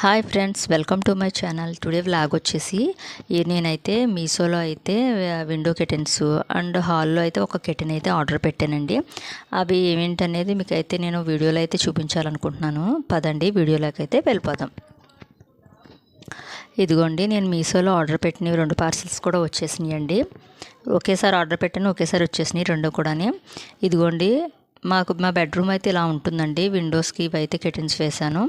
Hi friends welcome to my channel. Today vlog వచ్చేసి నేనైతే మీషోలో అయితే విండో కెటెన్స్ అండ్ హాల్లో అయితే ఒక కెటెన్ అయితే ఆర్డర్ పెట్టానండి. అవి ఏమిటనేది మీకు అయితే నేను వీడియోలో అయితే చూపించాలనుకుంటున్నాను. పదండి వీడియోలోకి అయితే వెళ్ళిపోదాం. ఇదిగోండి నేను మీషోలో ఆర్డర్ పెట్టినవి రెండు పార్సిల్స్ కూడా వచ్చేసినాయి అండి ఒకేసారి ఆర్డర్ పెట్టాను ఒకేసారి వచ్చేసినాయి రెండు కూడా ఇదిగోండి మాకు మా బెడ్రూమ్ అయితే ఇలా ఉంటుందండి. విండోస్కి ఇవి అయితే కెటెన్స్ వేశాను.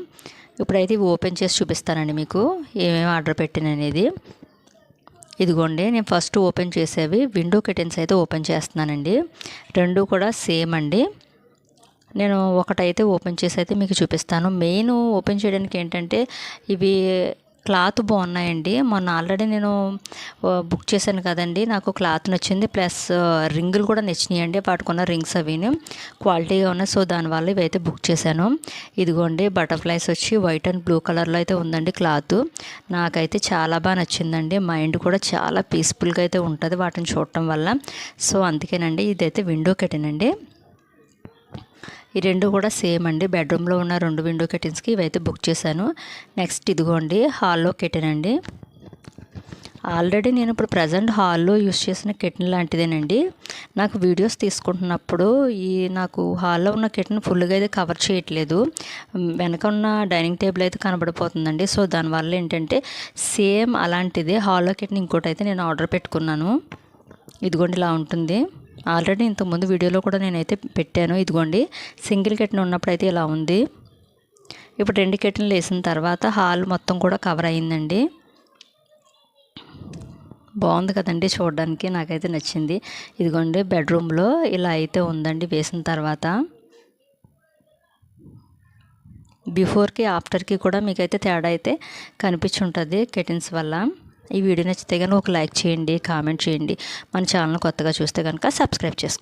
ఇప్పుడైతే ఇవి ఓపెన్ చేసి చూపిస్తానండి మీకు. ఏమేమి ఆర్డర్ పెట్టాను అనేది. ఇదిగోండి నేను ఫస్ట్ ఓపెన్ చేసేవి విండో కిటెన్స్ అయితే ఓపెన్ చేస్తున్నానండి. రెండు కూడా సేమ్ అండి. నేను ఒకటైతే ఓపెన్ చేసి అయితే మీకు చూపిస్తాను. మెయిన్ ఓపెన్ చేయడానికి ఏంటంటే ఇవి క్లాత్ బాగున్నాయండి. మొన్న ఆల్రెడీ నేను బుక్ చేశాను కదండి. నాకు క్లాత్ నచ్చింది. ప్లస్ రింగులు కూడా నచ్చినాయండి. వాటికున్న రింగ్స్ అవిని. క్వాలిటీగా ఉన్నాయి. సో దానివల్ల ఇవైతే బుక్ చేశాను. ఇదిగోండి బటర్ఫ్లైస్ వచ్చి వైట్ అండ్ బ్లూ కలర్లో అయితే ఉందండి క్లాత్. నాకైతే చాలా బాగా నచ్చిందండి. మైండ్ కూడా చాలా పీస్ఫుల్గా అయితే ఉంటుంది వాటిని చూడటం వల్ల. సో అందుకేనండి ఇదైతే విండో కట్టినండి ఈ రెండు కూడా సేమ్ అండి. బెడ్రూమ్లో ఉన్న రెండు విండో కెటిన్స్కి ఇవైతే బుక్ చేశాను. నెక్స్ట్ ఇదిగోండి హాల్లో కెటిన్ ఆల్రెడీ నేను ఇప్పుడు ప్రజెంట్ హాల్లో యూస్ చేసిన కెటిన్ లాంటిదేనండి. నాకు వీడియోస్ తీసుకుంటున్నప్పుడు ఈ నాకు హాల్లో ఉన్న కెటిన్ ఫుల్గా అయితే కవర్ చేయట్లేదు. వెనక ఉన్న డైనింగ్ టేబుల్ అయితే కనబడిపోతుందండి. సో దానివల్ల ఏంటంటే సేమ్ అలాంటిదే. హాల్లో కెటిన్ ఇంకోటి అయితే నేను ఆర్డర్ పెట్టుకున్నాను. ఇదిగోండి ఇలా ఉంటుంది. ఆల్రెడీ ఇంతకుముందు వీడియోలో కూడా నేనైతే పెట్టాను. ఇదిగోండి సింగిల్ కెట్టిన ఉన్నప్పుడు అయితే ఇలా ఉంది. ఇప్పుడు రెండు కెట్టిన్లు వేసిన తర్వాత హాల్ మొత్తం కూడా కవర్ అయిందండి. బాగుంది కదండి చూడడానికి నాకైతే నచ్చింది. ఇదిగోండి బెడ్రూమ్లో ఇలా అయితే ఉందండి వేసిన తర్వాత. బిఫోర్కి ఆఫ్టర్కి కూడా మీకైతే తేడా అయితే కనిపించుంటుంది కెటిన్స్ వల్ల. ఈ వీడియో నచ్చితే కనుక ఒక లైక్ చేయండి కామెంట్ చేయండి. మన ఛానల్ కొత్తగా చూస్తే కనుక సబ్స్క్రైబ్ చేసుకోండి.